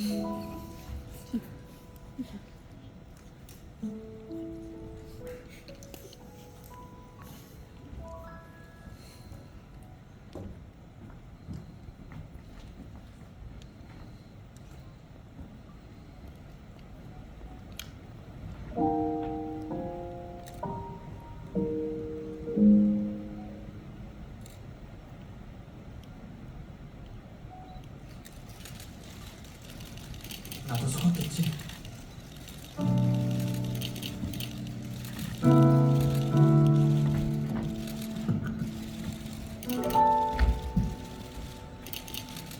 Mm-hmm. 나도 속았겠지.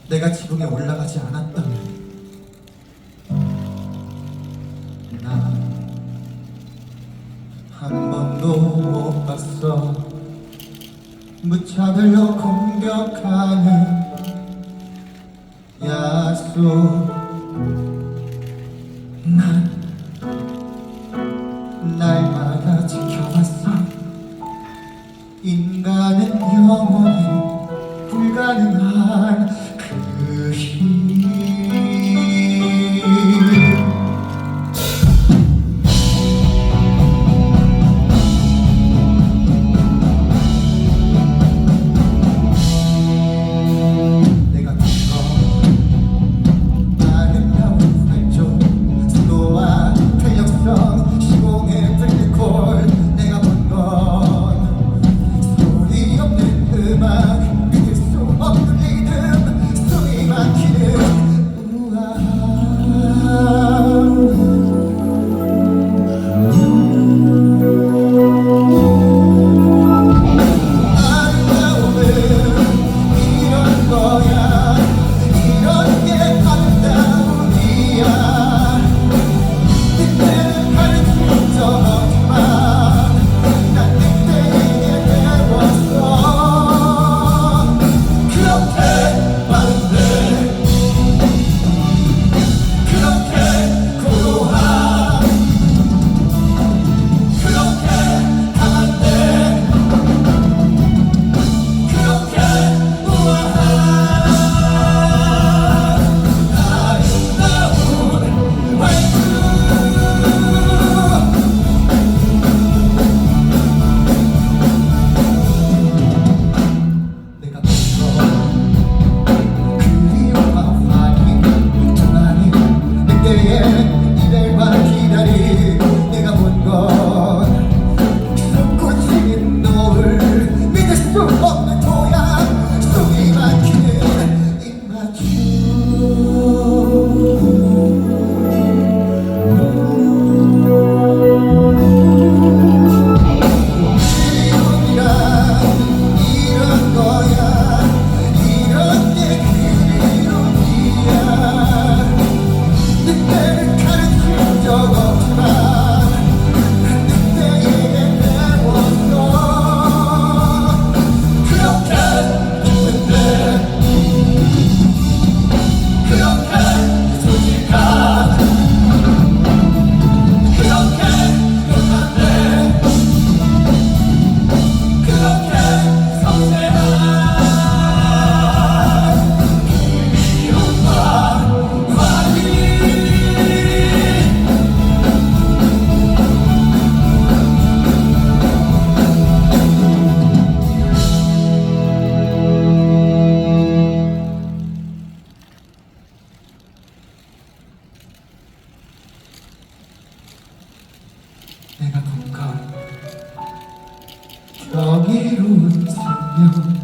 내가 지붕에 올라가지 않았다면 나한 번도 못 봤어 무차별로 공격하는 야수 tay back 내가 건강 저기로 살면